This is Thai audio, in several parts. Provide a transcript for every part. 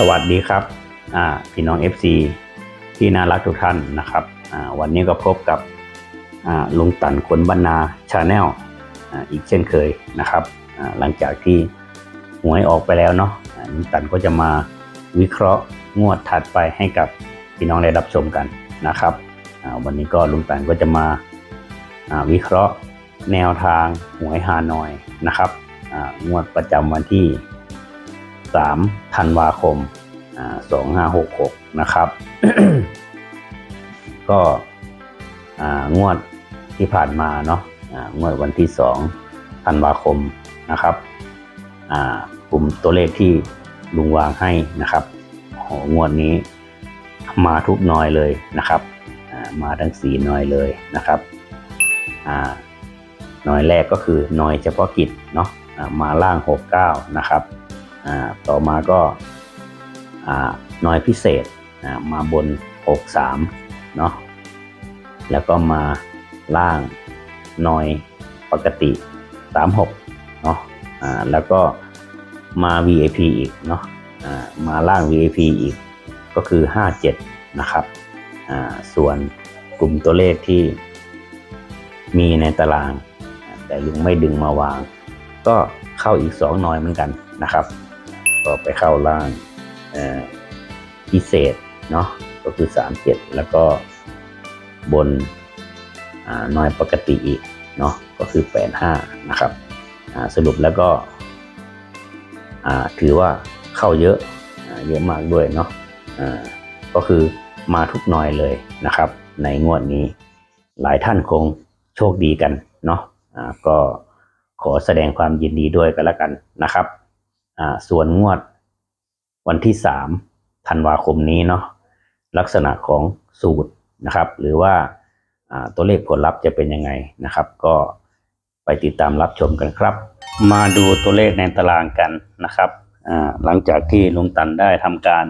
สวัสดีครับพี่น้อง FC ที่น่ารักทุกท่านนะครับวันนี้ก็พบกับลุงตันคนบรรณาชาแนลอีกเช่นเคยนะครับหลังจากที่หวยออกไปแล้วเนาะลุงตันก็จะมาวิเคราะห์งวดถัดไปให้กับพี่น้องได้รับชมกันนะครับวันนี้ก็ลุงตันก็จะมาวิเคราะห์แนวทางหวยฮานอยนะครับงวดประจำวันที่ 3ธันวาคมอ่า2566 นะครับ ก็งวดที่ผ่านมาเนาะงวดวันที่2ธันวาคมนะครับกลุ่มตัวเลขที่ลุงวางให้นะครับโหงวดนี้มาทุกหน้อยเลยนะครับ มาทั้งสีน้อยเลยนะครับน้อยแรกก็คือน้อยเฉพาะกิจเนาะมาล่าง 69 นะครับ ต่อมาก็น้อยพิเศษมาบน 63 เนาะแล้วก็มาล่างน้อยปกติ 36 เนาะแล้วก็มา VIP อีกเนาะมาล่าง VIP อีกก็คือ 57 นะครับส่วนกลุ่มตัวเลขที่มีในตาราง แต่ลุงไม่ดึงมาวาง ก็เข้าอีกสองหน่อยเหมือนกันนะครับ ก็ไปเข้าล่างพิเศษเนาะก็คือ37แล้วก็บนน้อยปกติอีกเนาะก็คือ85นะครับสรุปแล้วก็ถือว่าเข้าเยอะอ่าเยอะมากด้วยเนาะก็คือมาทุกหน่อยเลยนะครับ ในงวดนี้หลายท่านคงโชคดีกันเนาะอ่าก็ขอแสดงความยินดีด้วยกันแล้วกันนะครับ ส่วนงวดวันที่สามธันวาคมนี้เนาะลักษณะของสูตรนะครับ หรือว่าตัวเลขผลลัพธ์จะเป็นยังไงนะครับ ก็ไปติดตามรับชมกันครับ มาดูตัวเลขในตารางกันนะครับอ่าหลังจากที่ลุงตันได้ทำการ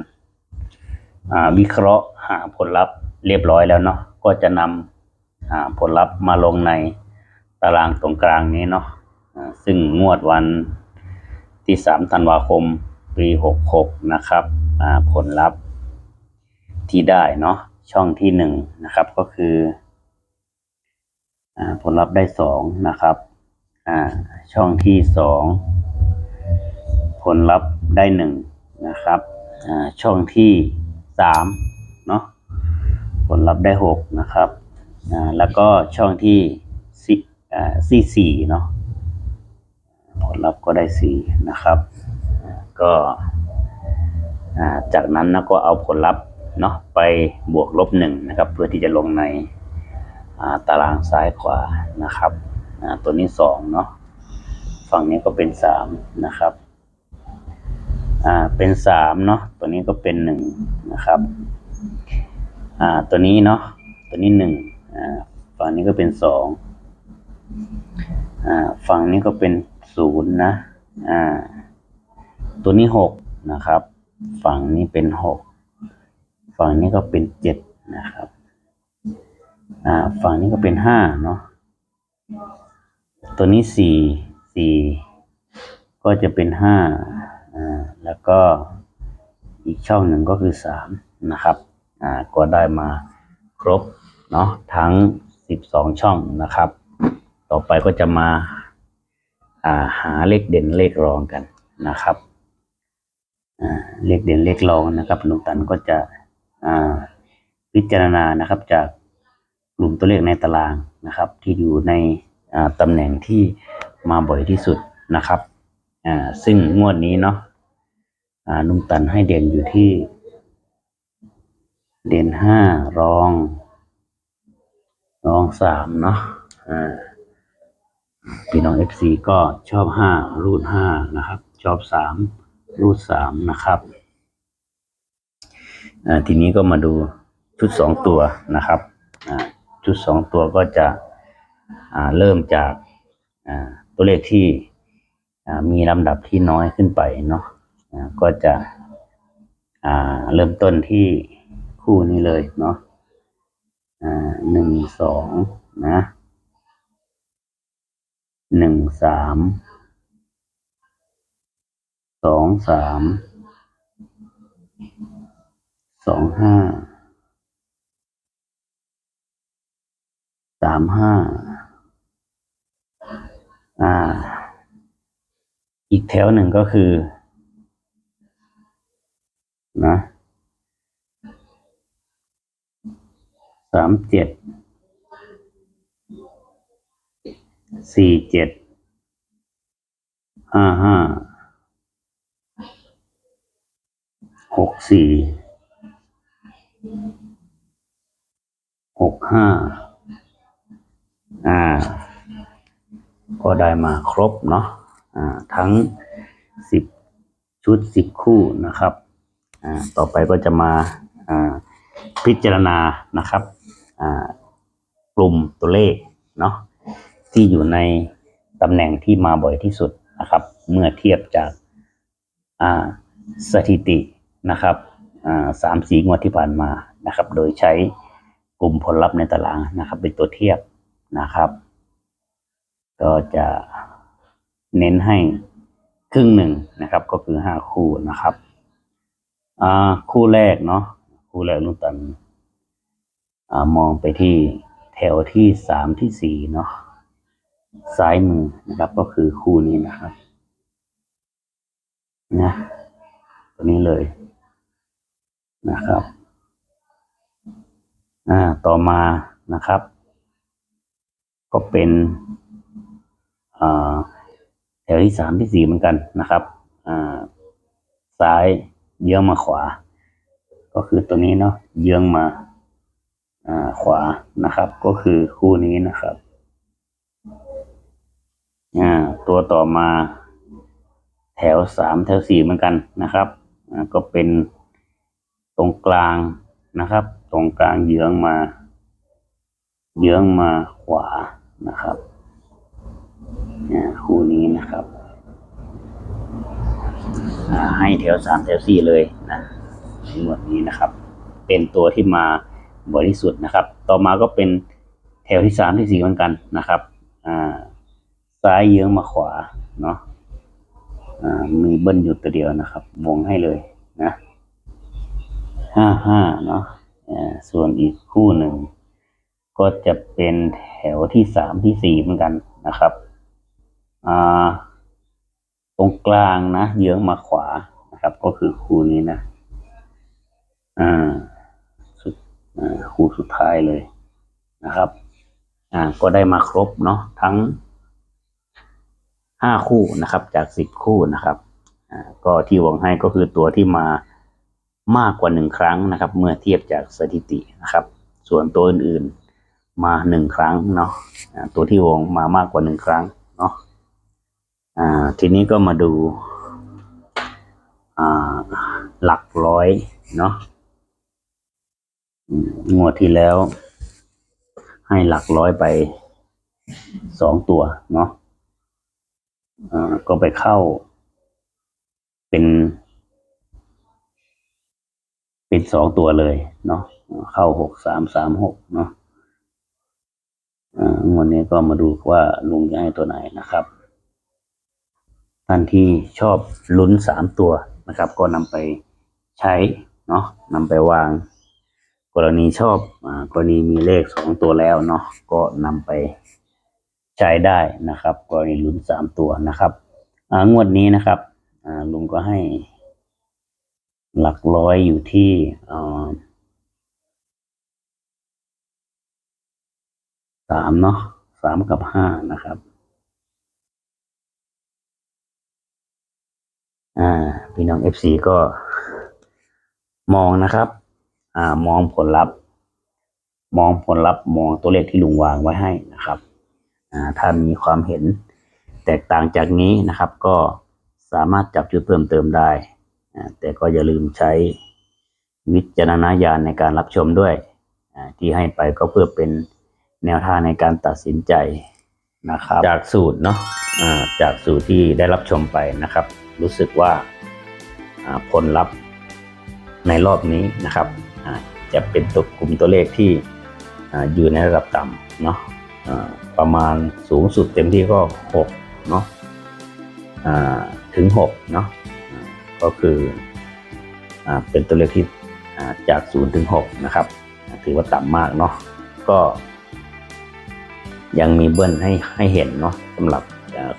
วิเคราะห์หาผลลัพธ์เรียบร้อยแล้วเนาะก็จะนำผลลัพธ์มาลงในตารางตรงกลางนี้เนาะซึ่งงวดวัน ที่ 3 ธันวาคม ปี 66 นะครับผลลัพธ์ที่ได้เนาะช่องที่ 1 นะครับก็คืออผลลัพธ์ได้ 2 นะครับช่องที่ 2 ผลลัพธ์ได้ 1 นะครับช่องที่ 3 เนาะผลลัพธ์ได้ 6 นะครับแล้วก็ช่องที่ที่สี่เนาะ ผลลัพธ์ก็ได้สี่นะครับ ก็จากนั้นนะก็เอาผลลัพธ์เนาะไปบวกลบหนึ่งนะครับ เพื่อที่จะลงในตารางซ้ายขวานะครับตัวนี้สองเนาะฝั่งนี้ก็เป็นสามนะครับอ่าเป็นสามเนาะตัวนี้ก็เป็นหนึ่งนะครับอ่าตัวนี้เนาะตัวนี้หนึ่งอ่าฝั่งนี้ก็เป็นสองอ่าฝั่งนี้ก็เป็น ศูนย์นะ อ่า ตัวนี้หกนะครับ ฝั่งนี้เป็นหก ฝั่งนี้ก็เป็นเจ็ดนะครับ อ่า ฝั่งนี้ก็เป็นห้าเนาะ ตัวนี้สี่สี่ก็จะเป็นห้าอ่า แล้วก็อีกช่องหนึ่งก็คือสามนะครับ อ่า ก็ได้มาครบเนาะทั้งสิบสองช่องนะครับ ต่อไปก็จะมาอ่า หาเลขเด่นเลขรองกันนะครับเลขเด่นเลขรองนะครับหนุตันก็จะพิจารณานะครับจากกลุ่มตัวเลขในตารางนะครับ ที่อยู่ในตำแหน่งที่มาบ่อยที่สุดนะครับซึ่งงวดนี้เนาะอ่าลุงตันให้เด่นอยู่ที่ เด่นห้ารอง รองสามเนาะอ่า พี่น้อง FC ก็ชอบห้ารูดห้านะครับ ชอบสามรูดสามนะครับทีนี้ก็มาดูชุดสองตัวนะครับชุดสองตัวก็จะเริ่มจากตัวเลขที่มีลำดับที่น้อยขึ้นไปเนาะก็จะเริ่มต้นที่คู่นี้เลยเนาะหนึ่งสองนะ หนึ่งสามสองสามสองห้าสามห้าอ่า อีกแถวหนึ่งก็คือ นะสามเจ็ด สี่เจ็ดห้าห้าหกสี่หกห้าอ่า ก็ได้มาครบเนาะอ่า ทั้งสิบชุดสิบคู่นะครับ อ่า ต่อไปก็จะมาอ่าพิจารณานะครับ อ่า กลุ่มตัวเลขเนาะ ที่อยู่ในตำแหน่งที่มาบ่อยที่สุดนะครับ เมื่อเทียบจากสถิตินะครับสามสีงวดที่ผ่านมานะครับ โดยใช้กลุ่มผลลัพธ์ในตารางนะครับ เป็นตัวเทียบนะครับ ก็จะเน้นให้ครึ่งหนึ่งนะครับ ก็คือห้าคู่นะครับคู่แรกเนาะคู่แรกลุงตันอมองไปที่แถวที่สามที่สี่เนาะ ซ้ายมือนะครับ ก็คือคู่นี้นะครับ นะตัวนี้เลยนะครับ อ่า ต่อมานะครับ ก็เป็นอ่าแถวที่สามที่สี่เหมือนกันนะครับ อ่า ซ้ายเยื้องมาขวา ก็คือตัวนี้เนาะเยื้องมา อ่า ขวานะครับ ก็คือคู่นี้นะครับ อ่าตัวต่อมาแถวสามแถวสี่เหมือนกันนะครับอ่าก็เป็นตรงกลางนะครับ ตรงกลางเยื้องมา เยื้องมาขวานะครับอ่าคู่นี้นะครับอ่าให้แถวสามแถวสี่เลยนะในหมวดนี้นะครับ เป็นตัวที่มาบ่อยที่สุดนะครับ ต่อมาก็เป็นแถวที่สามที่สี่เหมือนกันนะครับอ่า ซ้ายเยื้องมาขวาเนาะมีเบิ้ลอยู่ตัวเดียวนะครับ วงให้เลยนะห้าห้าเนาะส่วนอีกคู่หนึ่ง ก็จะเป็นแถวที่สามที่สี่เหมือนกันนะครับตรงกลางนะ เยื้องมาขวานะครับ ก็คือคู่นี้นะอ่าสุดคู่สุดท้ายเลยนะครับ อ่า ก็ได้มาครบเนาะทั้ง ห้าคู่นะครับ จากสิบคู่นะครับก็ที่วงให้ก็คือตัวที่มามากกว่าหนึ่งครั้งนะครับ เมื่อเทียบจากสถิตินะครับ ส่วนตัวอื่นๆมาหนึ่งครั้งเนาะตัวที่วงมามากกว่าหนึ่งครั้งเนาะทีนี้ก็มาดูาหลักร้อยเนาะงวดที่แล้ว ให้หลักร้อยไปสองตัวเนาะ ก็ไปเข้า เป็น เป็นสองตัวเลยเนาะเข้าหกสามสามหกเนาะงวดนี้ก็มาดูว่าลุงจะให้ตัวไหนนะครับท่านที่ชอบลุ้นสามตัวนะครับ ก็นำไปใช้เนาะนำไปวาง กรณีชอบอกรณีมีเลขสองตัวแล้วเนาะก็นำไป ใช้ได้นะครับกรณีลุ้นสามตัวนะครับอ่างวดนี้นะครับลุงก็ให้ หลักร้อยอยู่ที่สามเนาะสามกับห้านะครับ อ่า พี่น้องเอฟซีก็มองนะครับ อ่ามองผลลัพธ์ มองผลลัพธ์มองตัวเลขที่ลุงวางไว้ให้นะครับ ถ้ามีความเห็นแตกต่างจากนี้นะครับ ก็สามารถจับจุดเพิ่มเติมได้อ่าแต่ก็อย่าลืมใช้วิจารณญาณในการรับชมด้วยอ่าที่ให้ไปก็เพื่อเป็นแนวทางในการตัดสินใจนะครับ จากสูตรเนาะอ่าจากสูตรที่ได้รับชมไปนะครับ รู้สึกว่าอ่าผลลัพธ์ในรอบนี้นะครับอ่าจะเป็นตัวกลุ่มตัวเลขที่อ่าอยู่ในระดับต่ำเนาะอ่า ประมาณสูงสุดเต็มที่ก็6เนาะถึง6เนาะก็คืออเป็นตัวเลขที่จาก 0 ถึง 6 นะครับ ถือว่าต่ำมากเนาะก็ ยังมีเบิ้ลให้ให้เห็นเนาะสำหรับ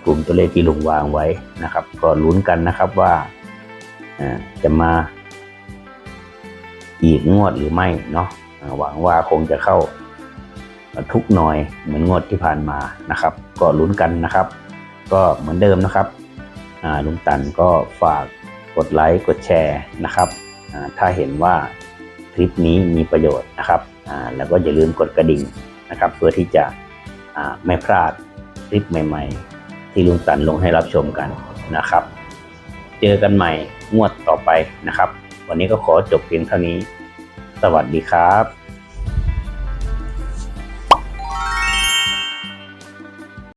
กลุ่มตัวเลขที่ลงวางไว้นะครับ ก็ลุ้นกันนะครับว่าจะมาอีกงวดหรือไม่เนาะหวังว่าคงจะเข้า ทุกหน่อยเหมือนงวดที่ผ่านมานะครับ ก็ลุ้นกันนะครับ ก็เหมือนเดิมนะครับลุงตันก็ฝากกดไลค์กดแชร์นะครับถ้าเห็นว่าคลิปนี้มีประโยชน์นะครับแล้วก็อย่าลืมกดกระดิ่งนะครับ เพื่อที่จะไม่พลาดคลิปใหม่ ๆ ที่ลุงตันลงให้รับชมกันนะครับ เจอกันใหม่งวดต่อไปนะครับ วันนี้ก็ขอจบเพียงเท่านี้ สวัสดีครับ